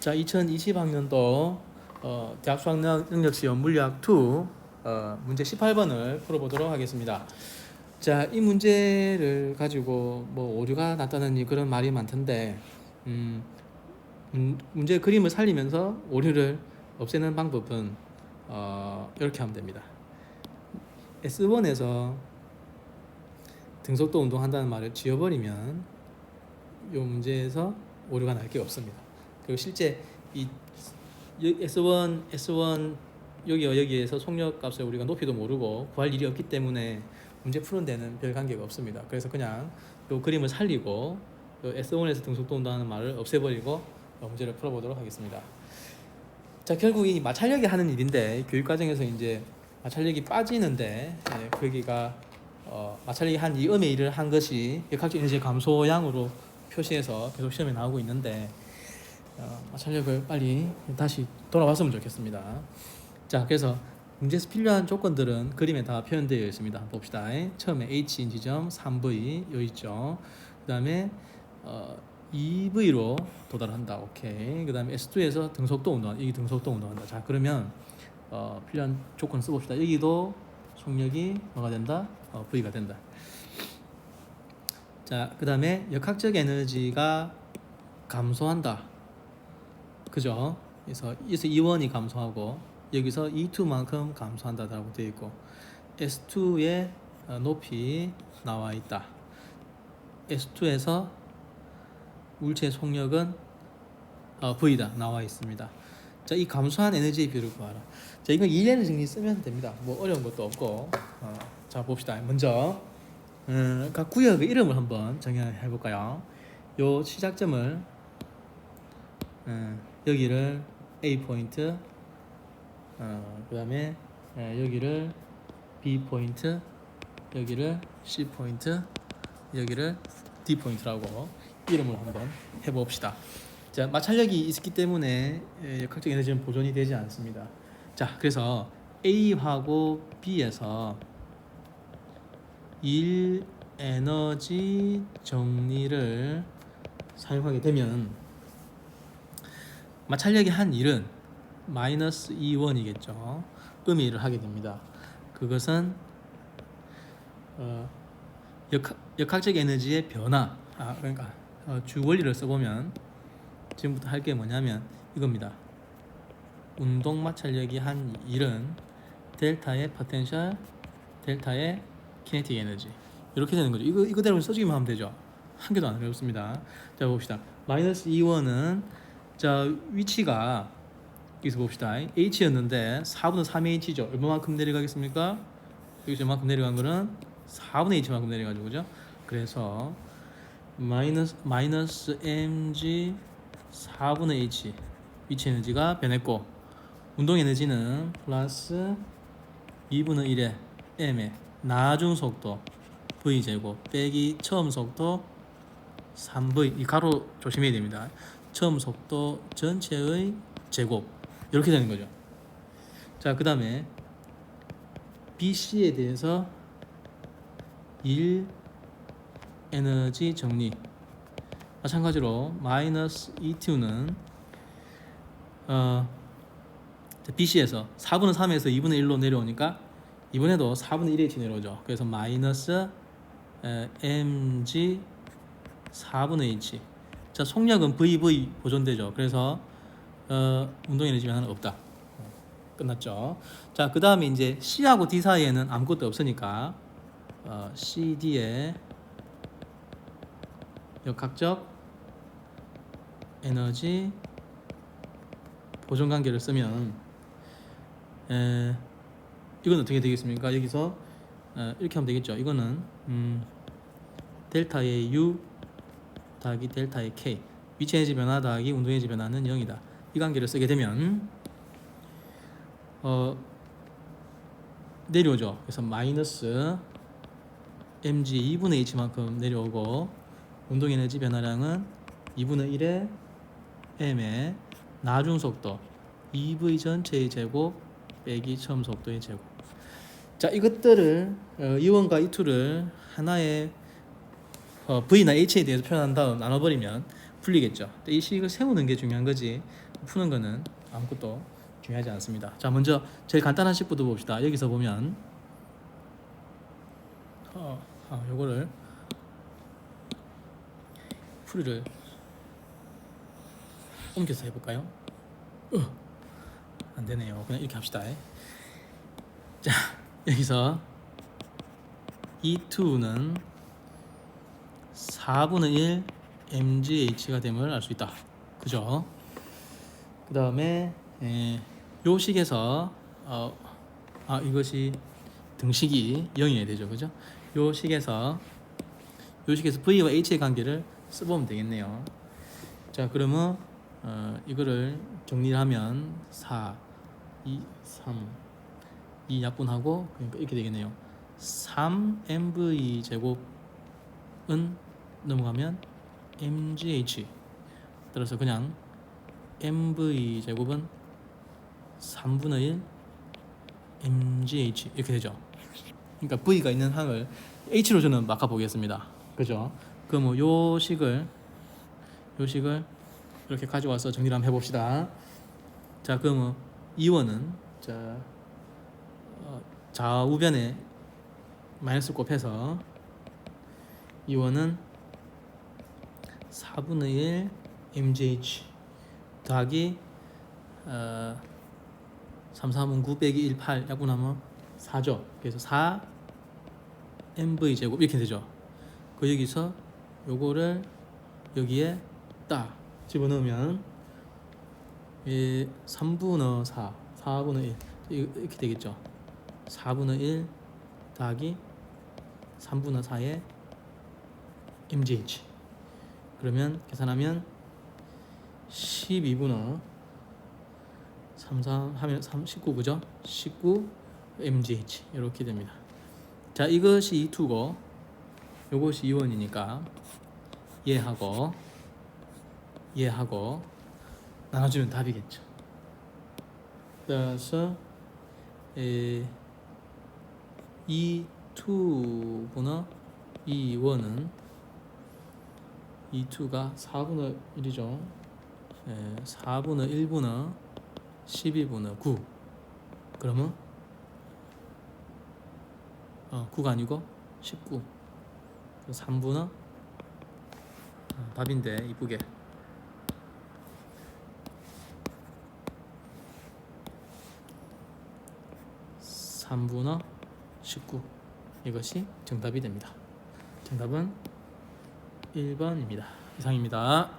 자, 2020학년도 어, 대학 수학능 능력 시험 물리학 2 어, 문제 18번을 풀어보도록 하겠습니다. 자, 이 문제를 가지고 뭐 오류가 났다는 그런 말이 많던데 음, 문- 문제 그림을 살리면서 오류를 없애는 방법은 어, 이렇게 하면 됩니다. S1에서 등속도 운동한다는 말을 지워버리면 이 문제에서 오류가 날 게 없습니다. 그리고 실제 이 여- S1 S1 여기와 여기에서 속력 값을 우리가 높이도 모르고 구할 일이 없기 때문에 문제 푸는 데는 별 관계가 없습니다. 그래서 그냥 이 그림을 살리고 요 S1에서 등속도 운동하는 말을 없애버리고 어, 문제를 풀어보도록 하겠습니다. 자 결국 이 마찰력이 하는 일인데 교육 과정에서 이제 마찰력이 빠지는데 예, 거기가 어, 마찰력이 한 2음의 1을 한 것이 역학적 에너지 감소량으로 표시해서 계속 시험에 나오고 있는데 어, 마찰력을 빨리 다시 돌아왔으면 좋겠습니다. 자 그래서 문제에서 필요한 조건들은 그림에 다 표현되어 있습니다. 봅시다. 처음에 H인 지점 3V 요 있죠. 그 다음에 어, 2V로 도달한다. 오케이. 그 다음에 S2에서 등속도 운동, 이 등속도 운동한다. 자 그러면 어, 필요한 조건 써봅시다. 여기도 속력이 뭐가 된다? 어, V가 된다. 자, 그 다음에 역학적 에너지가 감소한다. 그죠? 그래서 여기서 E1이 감소하고 여기서 E2만큼 감소한다라고 되어 있고 S2의 어, 높이 나와 있다. S2에서 물체 속력은 어, V다 나와 있습니다. 자, 이 감소한 에너지의 비율을 구하라. 자, 이거 이해는 정리 쓰면 됩니다. 뭐 어려운 것도 없고. 어, 자, 봅시다. 먼저 음, 각 구역의 이름을 한번 정해 볼까요? 요 시작점을 음, 여기를 A 포인트, 어, 그 다음에 예, 여기를 B 포인트, 여기를 C 포인트, 여기를 D 포인트라고 이름을 한번 해봅시다. 자, 마찰력이 있기 때문에 예, 역학적 에너지는 보존이 되지 않습니다. 자, 그래서 A하고 B에서 일 에너지 정리를 사용하게 되면 마찰력이 한 1은 마이너스 2원이겠죠. 음의 1을 하게 됩니다. 그것은 어, 역학, 역학 적 에너지의 변화 아, 그러니까 어, 주 원리를 써보면 지금부터 할 게 뭐냐면 이겁니다. 운동 마찰력이 한 1은 델타의 포텐셜 델타의 키네틱 에너지 이렇게 되는 거죠. 이거 이거대로 써주기만 하면 되죠. 한 개도 안 어렵습니다. 자 봅시다. 마이너스 2원은 자 위치가 여기서 봅시다. h였는데 4분의 3의 h죠. 얼마만큼 내려가겠습니까? 여기서 얼마만큼 내려간 거는 4분의 h만큼 내려가지고 그죠? 그래서 마이너스 마이너스 mg 4분의 h 위치 에너지가 변했고 운동 에너지는 플러스 2분의 1의 m의 나중 속도 v 제곱 빼기 처음 속도 3v 이 가로 조심해야 됩니다. 처음 속도 전체의 제곱 이렇게 되는 거죠. 자, 그 다음에 BC에 대해서 1 에너지 정리 마찬가지로 마이너스 E2는 어, BC에서 4분의 3에서 2분의 1로 내려오니까 이번에도 4분의 1H 내려오죠. 그래서 마이너스 에, mg 4분의 h. 자 속력은 VV 보존되죠. 그래서 어, 운동 에너지 변화는 없다. 어, 끝났죠. 자 그 다음에 이제 C하고 D 사이에는 아무것도 없으니까 어, CD의 역학적 에너지 보존 관계를 쓰면 에, 이건 어떻게 되겠습니까? 여기서 어, 이렇게 하면 되겠죠. 이거는 음, 델타의 U 더하기 델타의 K 위치 에너지 변화 더하기 운동 에너지 변화는 0이다. 이 관계를 쓰게 되면 어, 내려오죠. 그래서 마이너스 mg 2분의 h만큼 내려오고 운동 에너지 변화량은 2분의 1의 m의 나중 속도 2v 전체의 제곱 빼기 처음 속도의 제곱. 자 이것들을 어, E1과 E2를 하나의 어, V나 H에 대해서 표현한 다음 나눠버리면 풀리겠죠. 이 식을 세우는 게 중요한 거지 푸는 거는 아무것도 중요하지 않습니다. 자 먼저 제일 간단한 식부터 봅시다. 여기서 보면 어, 아, 요거를 풀이를 옮겨서 해볼까요? 어, 안 되네요. 그냥 이렇게 합시다. 자 여기서 E2는 4분의 1 mgh가 됨을 알 수 있다. 그죠? 그 다음에 요 식에서 어, 아 이것이 등식이 0이어야 되죠, 그죠? 요 식에서 요 식에서 v와 h의 관계를 써보면 되겠네요. 자 그러면 어, 이거를 정리하면 4, 2, 3, 2 약분하고 그러니까 이렇게 되겠네요. 3 mv 제곱은 넘어가면 mgh 따라서 그냥 mv 제곱은 3분의 1 mgh 이렇게 되죠. 그러니까 v가 있는 항을 h로 저는 바꿔 보겠습니다. 그죠? 그럼 요 식을 요 식을 이렇게 가져와서 정리를 한번 해봅시다. 자, 그러면 이원은 자 어, 좌우변에 마이너스 곱해서 이원은 4분의 1 mgh 더하기 어, 3, 3은 9 빼기 1, 8 약분하면 4죠. 그래서 4 mv 제곱 이렇게 되죠. 그 여기서 요거를 여기에 딱 집어넣으면 예, 3분의 4, 4분의 1 이렇게 되겠죠. 4분의 1 더하기 3분의 4의 mgh 그러면 계산하면 12분의 3, 3 하면 3, 19 그죠? 19 mgh 이렇게 됩니다. 자 이것이 2고 요것이 2원이니까 얘하고 얘하고 나눠주면 답이겠죠. 따라서 에, 이 2분의 이 원은 이 2가 4분의 1이죠. 에, 4분의 1분의 12분의 9 그러면 어, 9가 아니고 19 3분의 어, 답인데 이쁘게 3분의 19 이것이 정답이 됩니다. 정답은 1번입니다. 이상입니다.